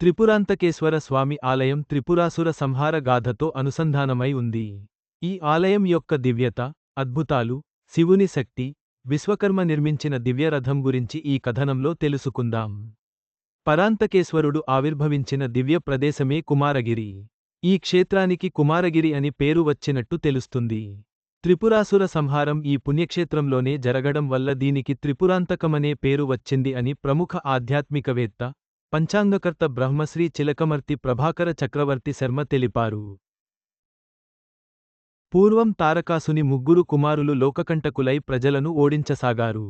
త్రిపురాంతకేశ్వర స్వామి ఆలయం త్రిపురాసుర సంహార గాథతో అనుసంధానమై ఉంది. ఈ ఆలయం యొక్క దివ్యత అద్భుతాలు శివుని శక్తి విశ్వకర్మ నిర్మించిన దివ్యరథం గురించి ఈ కథనంలో తెలుసుకుందాం. పరాంతకేశ్వరుడు ఆవిర్భవించిన దివ్య ప్రదేశమే కుమారగిరి. ఈ క్షేత్రానికి కుమారగిరి అని పేరు వచ్చినట్టు తెలుస్తుంది. త్రిపురాసుర సంహారం ఈ పుణ్యక్షేత్రంలోనే జరగడం వల్ల దీనికి త్రిపురాంతకమనే పేరు వచ్చింది అని ప్రముఖ ఆధ్యాత్మికవేత్త పంచాంగకర్త బ్రహ్మశ్రీ చిలకమర్తి ప్రభాకర చక్రవర్తి శర్మ తెలిపారు. పూర్వం తారకాసుని ముగ్గురు కుమారులు లోకకంటకులై ప్రజలను ఓడించసాగారు.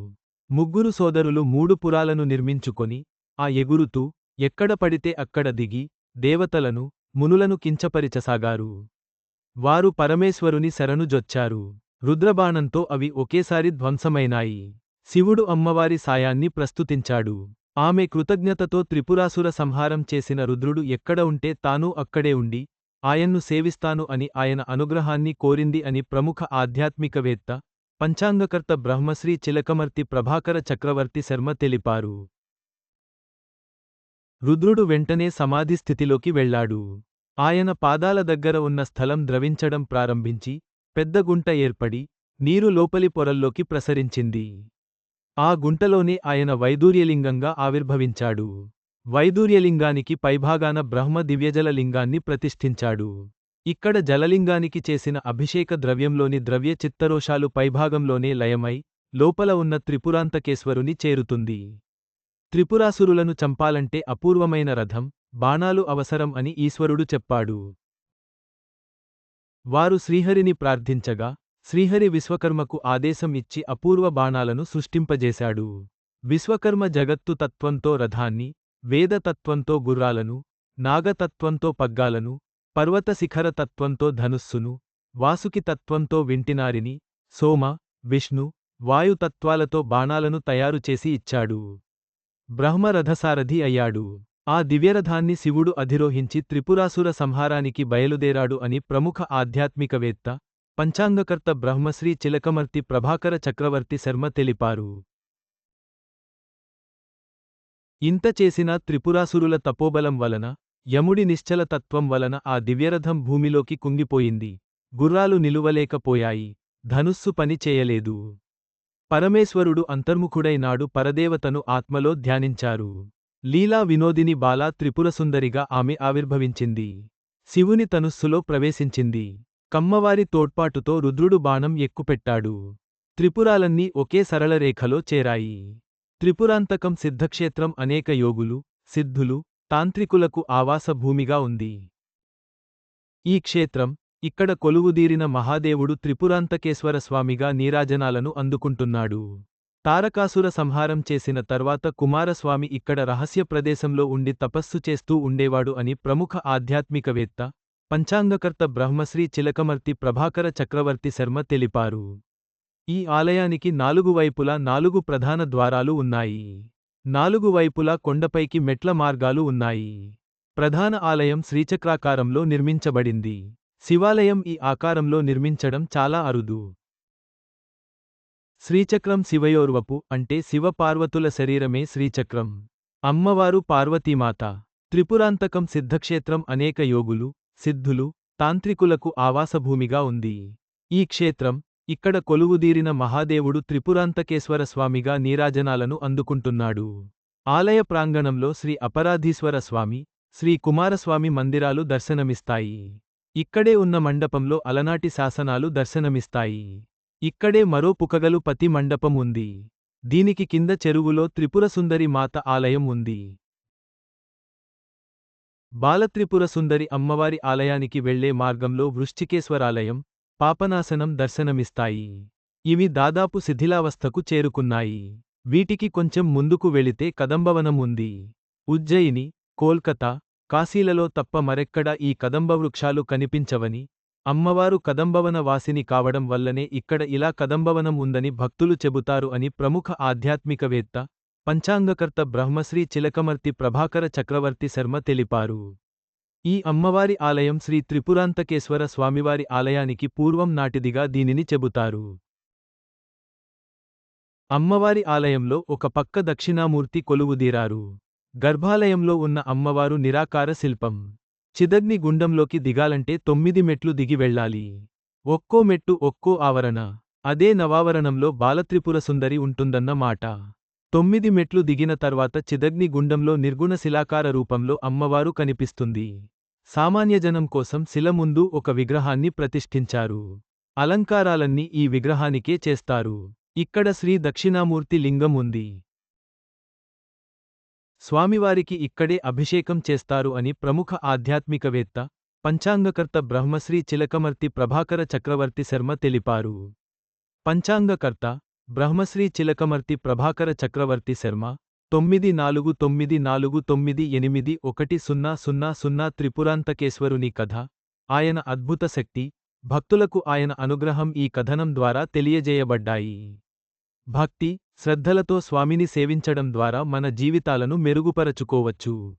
ముగ్గురు సోదరులు మూడు పురాలను నిర్మించుకొని ఆ ఎగురుతూ ఎక్కడ పడితే అక్కడ దిగి దేవతలను మునులను కించపరిచసాగారు. వారు పరమేశ్వరుని శరణుజొచ్చారు రుద్రబాణంతో అవి ఒకేసారి ధ్వంసమైనాయి. శివుడు అమ్మవారి సాయాన్ని ప్రస్తుతించాడు. ఆమె కృతజ్ఞతతో త్రిపురాసుర సంహారం చేసిన రుద్రుడు ఎక్కడ ఉంటే తానూ అక్కడే ఉండి ఆయన్ను సేవిస్తాను అని ఆయన అనుగ్రహాన్ని కోరింది అని ప్రముఖ ఆధ్యాత్మికవేత్త పంచాంగకర్త బ్రహ్మశ్రీ చిలకమర్తి ప్రభాకర చక్రవర్తి శర్మ తెలిపారు. రుద్రుడు వెంటనే సమాధి స్థితిలోకి వెళ్ళాడు ఆయన పాదాల దగ్గర ఉన్న స్థలం ద్రవించడం ప్రారంభించి పెద్ద గుంట ఏర్పడి నీరు లోపలి పొరల్లోకి ప్రసరించింది. ఆ గుంటలోనే ఆయన వైదూర్యలింగంగా ఆవిర్భవించాడు. వైదూర్యలింగానికి పైభాగాన బ్రహ్మ దివ్యజల లింగాన్ని ప్రతిష్ఠించాడు. ఇక్కడ జలలింగానికి చేసిన అభిషేక ద్రవ్యంలోని ద్రవ్య చిత్తరోషాలు పైభాగంలోనే లయమై లోపల ఉన్న త్రిపురాంతకేశ్వరుని చేరుతుంది. త్రిపురాసురులను చంపాలంటే అపూర్వమైన రథం బాణాలు అవసరం అని ఈశ్వరుడు చెప్పాడు. వారు శ్రీహరిని ప్రార్థించగా శ్రీహరి విశ్వకర్మకు ఆదేశం ఇచ్చి అపూర్వ బాణాలను సృష్టింపజేశాడు. విశ్వకర్మ జగత్తు తత్వంతో రథాన్ని వేదతత్వంతో గుర్రాలను నాగతత్వంతో పగ్గాలను పర్వత శిఖర తత్వంతో ధనుస్సును వాసుకి తత్వంతో వింటినారిని సోమ విష్ణు వాయుతత్వాలతో బాణాలను తయారుచేసి ఇచ్చాడు. బ్రహ్మరథసారథి అయ్యాడు. ఆ దివ్యరథాన్ని శివుడు అధిరోహించి త్రిపురాసుర సంహారానికి బయలుదేరాడు అని ప్రముఖ ఆధ్యాత్మికవేత్త పంచాంగకర్త బ్రహ్మశ్రీ చిలకమర్తి ప్రభాకర చక్రవర్తి శర్మ తెలిపారు. ఇంత చేసిన త్రిపురాసురుల తపోబలం వలన యముడి నిశ్చల తత్వం వలన ఆ దివ్యరథం భూమిలోకి కుంగిపోయింది. గుర్రాలు నిలువలేకపోయాయి. ధనుస్సు పని చేయలేదు. పరమేశ్వరుడు అంతర్ముఖుడైనాడు పరదేవతను ఆత్మలో ధ్యానించారు. లీలా వినోదిని బాలా త్రిపురసుందరిగా ఆమె ఆవిర్భవించింది. శివుని తనుస్సులో ప్రవేశించింది. కమ్మవారి తోడ్పాటుతో రుద్రుడు బాణం ఎక్కుపెట్టాడు. త్రిపురాలన్నీ ఒకే సరళరేఖలో చేరాయి. త్రిపురాంతకం సిద్ధక్షేత్రం అనేక యోగులు సిద్ధులు తాంత్రికులకు ఆవాసభూమిగా ఉంది. ఈ క్షేత్రం ఇక్కడ కొలువుదీరిన మహాదేవుడు త్రిపురాంతకేశ్వర స్వామిగా నీరాజనాలను అందుకుంటున్నాడు. తారకాసుర సంహారం చేసిన తర్వాత కుమారస్వామి ఇక్కడ రహస్య ప్రదేశంలో ఉండి తపస్సు చేస్తూ ఉండేవాడు అని ప్రముఖ ఆధ్యాత్మికవేత్త పంచాంగకర్త బ్రహ్మశ్రీ చిలకమర్తి ప్రభాకర చక్రవర్తి శర్మ తెలిపారు. ఈ ఆలయానికి నాలుగు వైపులా నాలుగు ప్రధాన ద్వారాలు ఉన్నాయి. నాలుగు వైపులా కొండపైకి మెట్ల మార్గాలు ఉన్నాయి. ప్రధాన ఆలయం శ్రీచక్రాకారంలో నిర్మించబడింది. శివాలయం ఈ ఆకారంలో నిర్మించడం చాలా అరుదు. శ్రీచక్రం శివయోర్వపు అంటే శివపార్వతుల శరీరమే శ్రీచక్రం. అమ్మవారు పార్వతీమాత. త్రిపురాంతకం సిద్ధక్షేత్రం అనేక యోగులు సిద్ధులు తాంత్రికులకు ఆవాసభూమిగా ఉంది. ఈ క్షేత్రం ఇక్కడ కొలువుదీరిన మహాదేవుడు త్రిపురాంతకేశ్వర స్వామిగా నీరాజనాలను అందుకుంటున్నాడు. ఆలయ ప్రాంగణంలో శ్రీ అపరాధీశ్వర స్వామి శ్రీ కుమారస్వామి మందిరాలు దర్శనమిస్తాయి. ఇక్కడే ఉన్న మండపంలో అలనాటి శాసనాలు దర్శనమిస్తాయి. ఇక్కడే మరో పుకగలు పతి మండపం ఉంది. దీనికి కింద చెరువులో త్రిపురసుందరి మాత ఆలయం ఉంది. బాలత్రిపుర సుందరి అమ్మవారి ఆలయానికి వెళ్ళే మార్గంలో వృశ్చికేశ్వరాలయం పాపనాశనం దర్శనమిస్తాయి. ఇవి దాదాపు శిథిలావస్థకు చేరుకున్నాయి. వీటికి కొంచెం ముందుకు వెళితే కదంబవనం ఉంది. ఉజ్జయిని కోల్కతా కాశీలలో తప్ప మరెక్కడా ఈ కదంబవృక్షాలు కనిపించవని అమ్మవారు కదంబవన వాసిని కావడం వల్లనే ఇక్కడ ఇలా కదంబవనం ఉందని భక్తులు చెబుతారు అని ప్రముఖ ఆధ్యాత్మికవేత్త పంచాంగకర్త బ్రహ్మశ్రీ చిలకమర్తి ప్రభాకర చక్రవర్తి శర్మ తెలిపారు. ఈ అమ్మవారి ఆలయం శ్రీ త్రిపురాంతకేశ్వర స్వామివారి ఆలయానికి పూర్వం నాటిదిగా దీనిని చెబుతారు. అమ్మవారి ఆలయంలో ఒక పక్క దక్షిణామూర్తి కొలువుదీరారు గర్భాలయంలో ఉన్న అమ్మవారు నిరాకార శిల్పం. చిదగ్ని గుండంలోకి దిగాలంటే తొమ్మిది మెట్లు దిగి వెళ్ళాలి. ఒక్కో మెట్టు ఒక్కో ఆవరణ. అదే నవావరణంలో బాలత్రిపుర సుందరి ఉంటుందన్న మాట. తొమ్మిది మెట్లు దిగిన తర్వాత చిదగ్ని గుండంలో నిర్గుణ శిలాకార రూపంలో అమ్మవారు కనిపిస్తుంది. సామాన్యజనం కోసం శిల ముందు ఒక విగ్రహాన్ని ప్రతిష్ఠించారు. అలంకారాలన్నీ ఈ విగ్రహానికే చేస్తారు. ఇక్కడ శ్రీ దక్షిణామూర్తి లింగం ఉంది. స్వామివారికి ఇక్కడే అభిషేకం చేస్తారు అని ప్రముఖ ఆధ్యాత్మికవేత్త పంచాంగకర్త బ్రహ్మశ్రీ చిలకమర్తి ప్రభాకర చక్రవర్తి శర్మ తెలిపారు. పంచాంగకర్త బ్రహ్మశ్రీ చిలకమర్తి ప్రభాకర చక్రవర్తి శర్మ తొమ్మిది నాలుగు తొమ్మిది నాలుగు తొమ్మిది ఎనిమిది ఒకటి సున్నా సున్నా సున్నా త్రిపురాంతకేశ్వరుని కథ. ఆయన అద్భుత శక్తి భక్తులకు ఆయన అనుగ్రహం ఈ కథనం ద్వారా తెలియజేయబడ్డాయి. భక్తి శ్రద్ధలతో స్వామిని సేవించడం ద్వారా మన జీవితాలను మెరుగుపరచుకోవచ్చు.